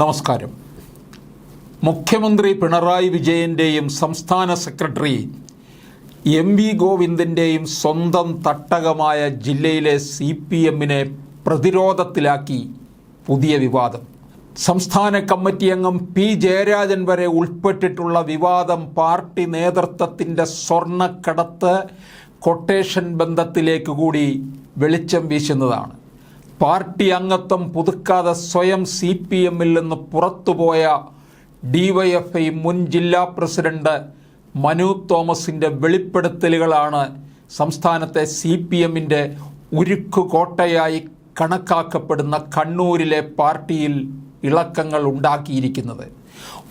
നമസ്കാരം. മുഖ്യമന്ത്രി പിണറായി വിജയന്റെയും സംസ്ഥാന സെക്രട്ടറി എം വി ഗോവിന്ദന്റെയും സ്വന്തം തട്ടകമായ ജില്ലയിലെ സി പി എമ്മിനെ പ്രതിരോധത്തിലാക്കി പുതിയ വിവാദം. സംസ്ഥാന കമ്മിറ്റി അംഗം പി ജയരാജൻ വരെ ഉൾപ്പെട്ടിട്ടുള്ള വിവാദം പാർട്ടി നേതൃത്വത്തിന്റെ സ്വർണക്കടത്ത് കൊട്ടേഷൻ ബന്ധത്തിലേക്ക് കൂടി വെളിച്ചം വീശുന്നതാണ്. പാർട്ടി അംഗത്വം പുതുക്കാതെ സ്വയം സി പി എമ്മിൽ നിന്ന് പുറത്തുപോയ ഡിവൈഎഫ്ഐ മുൻ ജില്ലാ പ്രസിഡന്റ് മനു തോമസിന്റെ വെളിപ്പെടുത്തലുകളാണ് സംസ്ഥാനത്തെ സി പി എമ്മിന്റെ ഉരുക്കുകോട്ടയായി കണക്കാക്കപ്പെടുന്ന കണ്ണൂരിലെ പാർട്ടിയിൽ ഇളക്കങ്ങൾ ഉണ്ടാക്കിയിരിക്കുന്നത്.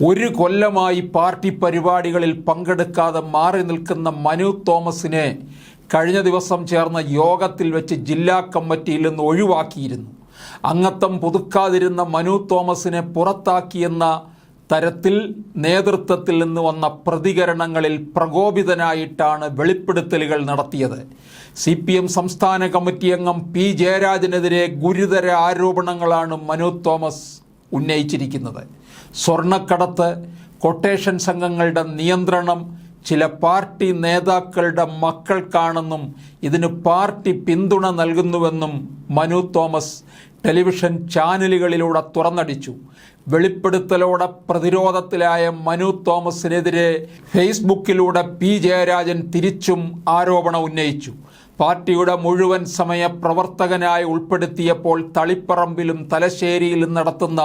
ഒരു കൊല്ലമായി പാർട്ടി പരിപാടികളിൽ പങ്കെടുക്കാതെ മാറി നിൽക്കുന്ന മനു തോമസിനെ കഴിഞ്ഞ ദിവസം ചേർന്ന യോഗത്തിൽ വെച്ച് ജില്ലാ കമ്മിറ്റിയിൽ നിന്ന് ഒഴിവാക്കിയിരുന്നു. അംഗത്വം പുതുക്കാതിരുന്ന മനു തോമസിനെ പുറത്താക്കിയെന്ന തരത്തിൽ നേതൃത്വത്തിൽ നിന്ന് വന്ന പ്രതികരണങ്ങളിൽ പ്രകോപിതനായിട്ടാണ് വെളിപ്പെടുത്തലുകൾ നടത്തിയത്. സി പി എം സംസ്ഥാന കമ്മിറ്റി അംഗം പി ജയരാജനെതിരെ ഗുരുതര ആരോപണങ്ങളാണ് മനു തോമസ് ഉന്നയിച്ചിരിക്കുന്നത്. സ്വർണക്കടത്ത് കൊട്ടേഷൻ സംഘങ്ങളുടെ നിയന്ത്രണം ചില പാർട്ടി നേതാക്കളുടെ മക്കൾക്കാണെന്നും ഇതിന് പാർട്ടി പിന്തുണ നൽകുന്നുവെന്നും മനു തോമസ് ടെലിവിഷൻ ചാനലുകളിലൂടെ തുറന്നടിച്ചു. വെളിപ്പെടുത്തലോടെ പ്രതിരോധത്തിലായ മനു തോമസിനെതിരെ ഫേസ്ബുക്കിലൂടെ പി ജയരാജൻ തിരിച്ചും ആരോപണം ഉന്നയിച്ചു. പാർട്ടിയുടെ മുഴുവൻ സമയ പ്രവർത്തകനായി ഉൾപ്പെടുത്തിയപ്പോൾ തളിപ്പറമ്പിലും തലശ്ശേരിയിലും നടത്തുന്ന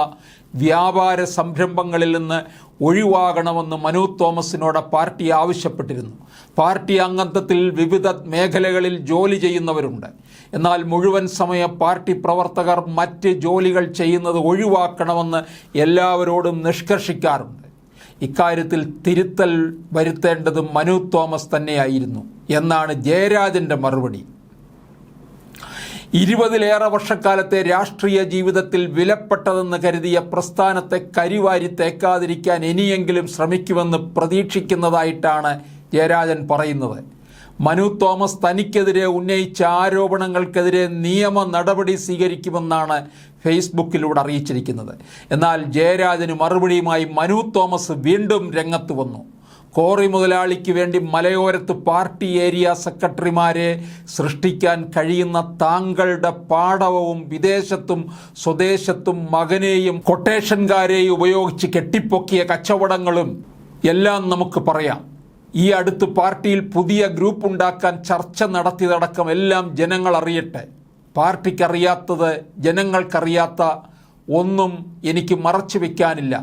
വ്യാപാര സംരംഭങ്ങളിൽ നിന്ന് ഒഴിവാകണമെന്ന് മനു തോമസിനോട് പാർട്ടി ആവശ്യപ്പെട്ടിരുന്നു. പാർട്ടി അംഗത്വത്തിൽ വിവിധ മേഖലകളിൽ ജോലി ചെയ്യുന്നവരുണ്ട്. എന്നാൽ മുഴുവൻ സമയ പാർട്ടി പ്രവർത്തകർ മറ്റ് ജോലികൾ ചെയ്യുന്നത് ഒഴിവാക്കണമെന്ന് എല്ലാവരോടും നിഷ്കർഷിക്കാറുണ്ട്. ഇക്കാര്യത്തിൽ തിരുത്തൽ വരുത്തേണ്ടത് മനു തോമസ് തന്നെയായിരുന്നു. എന്നാണ് ജയരാജന്റെ മറുപടി. ഇരുപതിലേറെ വർഷക്കാലത്തെ രാഷ്ട്രീയ ജീവിതത്തിൽ വിലപ്പെട്ടതെന്ന് കരുതിയ പ്രസ്ഥാനത്തെ കരിവാരി തേക്കാതിരിക്കാൻ ഇനിയെങ്കിലും ശ്രമിക്കുമെന്ന് പ്രതീക്ഷിക്കുന്നതായിട്ടാണ് ജയരാജൻ പറയുന്നത്. മനു തോമസ് തനിക്കെതിരെ ഉന്നയിച്ച ആരോപണങ്ങൾക്കെതിരെ നിയമ നടപടി സ്വീകരിക്കുമെന്നാണ് ഫേസ്ബുക്കിലൂടെ അറിയിച്ചിരിക്കുന്നത്. എന്നാൽ ജയരാജന് മറുപടിയുമായി മനു തോമസ് വീണ്ടും രംഗത്ത് വന്നു. കോറി മുതലാളിക്ക് വേണ്ടി മലയോരത്ത് പാർട്ടി ഏരിയ സെക്രട്ടറിമാരെ സൃഷ്ടിക്കാൻ കഴിയുന്ന താങ്കളുടെ പാടവവും വിദേശത്തും സ്വദേശത്തും മകനെയും കൊട്ടേഷൻകാരെയും ഉപയോഗിച്ച് കെട്ടിപ്പൊക്കിയ കച്ചവടങ്ങളും എല്ലാം നമുക്ക് പറയാം. ഈ അടുത്ത് പാർട്ടിയിൽ പുതിയ ഗ്രൂപ്പ് ഉണ്ടാക്കാൻ ചർച്ച നടത്തിയതടക്കം എല്ലാം ജനങ്ങൾ അറിയട്ടെ. പാർട്ടിക്കറിയാത്തത് ജനങ്ങൾക്കറിയാത്ത ഒന്നും എനിക്ക് മറച്ചു വയ്ക്കാനില്ല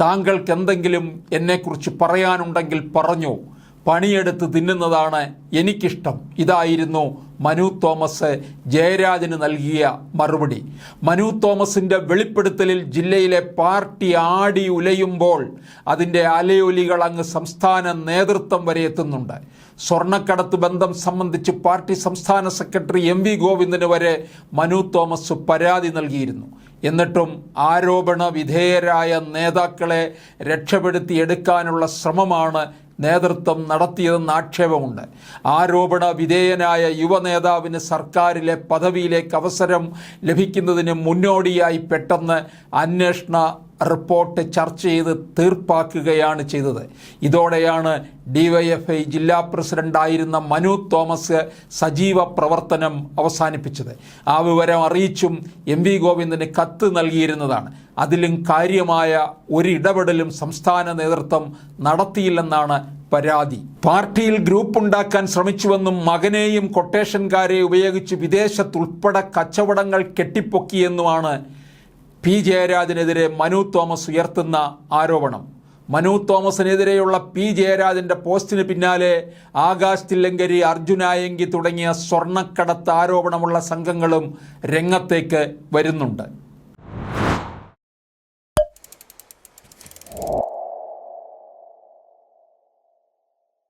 താങ്കൾക്ക് എന്തെങ്കിലും എന്നെക്കുറിച്ച് പറയാനുണ്ടെങ്കിൽ പറഞ്ഞോ. പണിയെടുത്ത് തിന്നുന്നതാണ് എനിക്കിഷ്ടം. ഇതായിരുന്നു മനു തോമസ് ജയരാജന് നൽകിയ മറുപടി. മനു തോമസിന്റെ വെളിപ്പെടുത്തലിൽ ജില്ലയിലെ പാർട്ടി ആടി ഉലയുമ്പോൾ അതിന്റെ അലയൊലികൾ അങ്ങ് സംസ്ഥാന നേതൃത്വം വരെ എത്തുന്നുണ്ട്. സ്വർണക്കടത്ത് ബന്ധം സംബന്ധിച്ച് പാർട്ടി സംസ്ഥാന സെക്രട്ടറി എം വി ഗോവിന്ദന് വരെ മനു തോമസ് പരാതി നൽകിയിരുന്നു. എന്നിട്ടും ആരോപണ വിധേയരായ നേതാക്കളെ രക്ഷപ്പെടുത്തി എടുക്കാനുള്ള ശ്രമമാണ് നേതൃത്വം നടത്തിയതെന്ന് ആക്ഷേപമുണ്ട്. ആരോപണ വിധേയനായ യുവ നേതാവിന് സർക്കാരിലെ പദവിയിലേക്ക് അവസരം ലഭിക്കുന്നതിന് മുന്നോടിയായി പെട്ടെന്ന് അന്വേഷണ റിപ്പോർട്ട് ചർച്ച ചെയ്ത് തീർപ്പാക്കുകയാണ് ചെയ്തത്. ഇതോടെയാണ് ഡിവൈഎഫ്ഐ ജില്ലാ പ്രസിഡന്റായിരുന്ന മനു തോമസ് സജീവ പ്രവർത്തനം അവസാനിപ്പിച്ചത്. ആ വിവരം അറിയിച്ചും എം വി ഗോവിന്ദന് കത്ത് നൽകിയിരുന്നതാണ്. അതിലും കാര്യമായ ഒരിടപെടലും സംസ്ഥാന നേതൃത്വം നടത്തിയില്ലെന്നാണ് പരാതി. പാർട്ടിയിൽ ഗ്രൂപ്പ് ഉണ്ടാക്കാൻ ശ്രമിച്ചുവെന്നും മകനെയും കൊട്ടേഷൻകാരെ ഉപയോഗിച്ച് വിദേശത്തുൾപ്പെടെ കച്ചവടങ്ങൾ കെട്ടിപ്പൊക്കിയെന്നുമാണ് പി. ജയരാജനെതിരെ മനു തോമസ് ഉയർത്തുന്ന ആരോപണം. മനു തോമസിനെതിരെയുള്ള പി. ജയരാജന്റെ പോസ്റ്റിന് പിന്നാലെ ആകാശ് തില്ലങ്കരി അർജുനായങ്കി തുടങ്ങിയ സ്വർണക്കടത്ത് ആരോപണമുള്ള സംഘങ്ങളും രംഗത്തേക്ക് വരുന്നുണ്ട്.